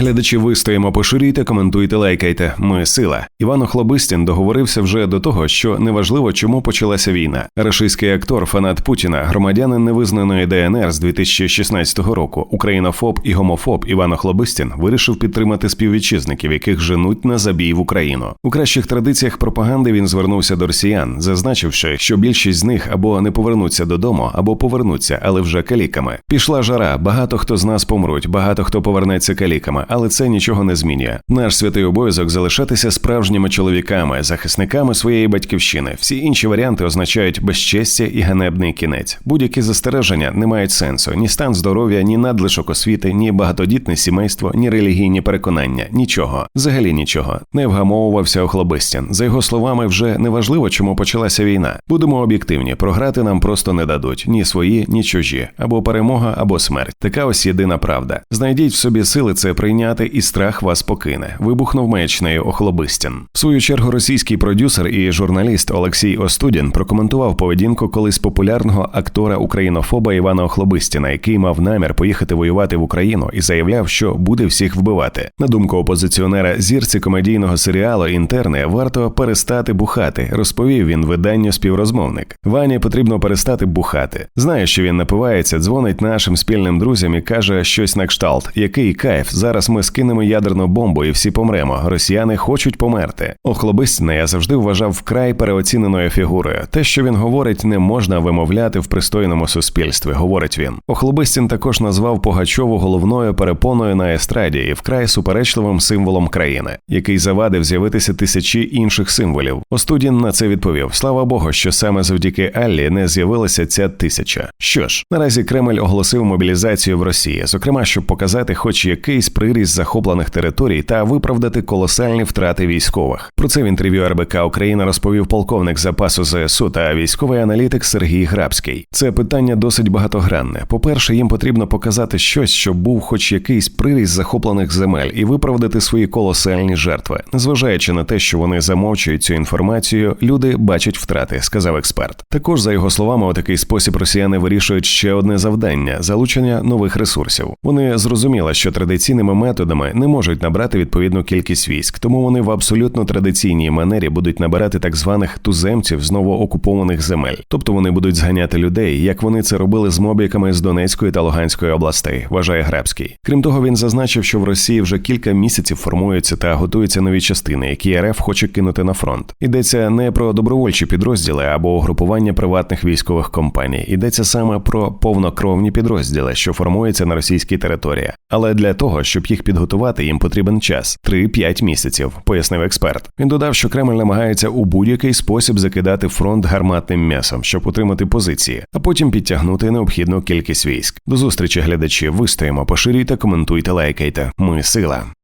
Глядачі вистоїмо, поширюйте, коментуйте, лайкайте. Ми сила. Іван Охлобистін договорився вже до того, що неважливо, чому почалася війна. Рашистський актор, фанат Путіна, громадянин невизнаної ДНР з 2016 року, українофоб і гомофоб Іван Охлобистін вирішив підтримати співвітчизників, яких женуть на забій в Україну. У кращих традиціях пропаганди він звернувся до росіян, зазначивши, що більшість з них або не повернуться додому, або повернуться, але вже каліками. Пішла жара. Багато хто з нас помруть, багато хто повернеться каліками, але це нічого не змінює. Наш святий обов'язок залишатися справжніми чоловіками, захисниками своєї батьківщини. Всі інші варіанти означають безчестя і ганебний кінець. Будь-які застереження не мають сенсу: ні стан здоров'я, ні надлишок освіти, ні багатодітне сімейство, ні релігійні переконання. Нічого, взагалі нічого. Не вгамовувався Охлобистін. За його словами, вже не важливо, чому почалася війна. Будемо об'єктивні, програти нам просто не дадуть ні свої, ні чужі, або перемога, або смерть. Така ось єдина правда. Знайдіть в собі сили це прийняти, і страх вас покине. Вибухнув маячнею Охлобистін. В свою чергу російський продюсер і журналіст Олексій Остудін прокоментував поведінку колись популярного актора українофоба Івана Охлобистіна, який мав намір поїхати воювати в Україну і заявляв, що буде всіх вбивати. На думку опозиціонера зірці комедійного серіалу Інтерни варто перестати бухати, розповів він виданню співрозмовник. Вані потрібно перестати бухати. Знає, що він напивається, дзвонить нашим спільним друзям і каже щось на кшталт. Який кайф? Зараз ми скинемо ядерну бомбу і всі помремо. Росіяни хочуть померти. Охлобистіна я завжди вважав вкрай переоціненою фігурою. Те, що він говорить, не можна вимовляти в пристойному суспільстві. Говорить він. Охлобистін також назвав Погачову головною перепоною на естраді і вкрай суперечливим символом країни, який завадив з'явитися тисячі інших символів. Остудін на це відповів: Слава Богу, що саме завдяки Аллі не з'явилася ця тисяча. Що ж, наразі Кремль оголосив мобілізацію в Росії, зокрема, щоб показати, хоч якийсь приріст захоплених територій та виправдати колосальні втрати військових. Про це в інтерв'ю РБК Україна розповів полковник запасу ЗСУ та військовий аналітик Сергій Грабський. Це питання досить багатогранне. По-перше, їм потрібно показати щось, щоб був хоч якийсь приріст захоплених земель, і виправдати свої колосальні жертви. Незважаючи на те, що вони замовчують цю інформацію, люди бачать втрати, сказав експерт. Також за його словами, у такий спосіб росіяни вирішують ще одне завдання залучення нових ресурсів. Вони зрозуміли, що традиційними методами не можуть набрати відповідну кількість військ, тому вони в абсолютно традиційній манері будуть набирати так званих туземців з новоокупованих земель, тобто вони будуть зганяти людей, як вони це робили з мобіками з Донецької та Луганської областей. Вважає Гребський. Крім того, він зазначив, що в Росії вже кілька місяців формуються та готуються нові частини, які РФ хоче кинути на фронт. Йдеться не про добровольчі підрозділи або угрупування приватних військових компаній. Йдеться саме про повнокровні підрозділи, що формуються на російській території. Але для того, щоб їх підготувати, їм потрібен час 3-5 місяців, пояснив експерт. Він додав, що Кремль намагається у будь-який спосіб закидати фронт гарматним м'ясом, щоб утримати позиції, а потім підтягнути необхідну кількість військ. До зустрічі, глядачі. Вистоїмо, поширюйте, коментуйте, лайкайте. Ми сила.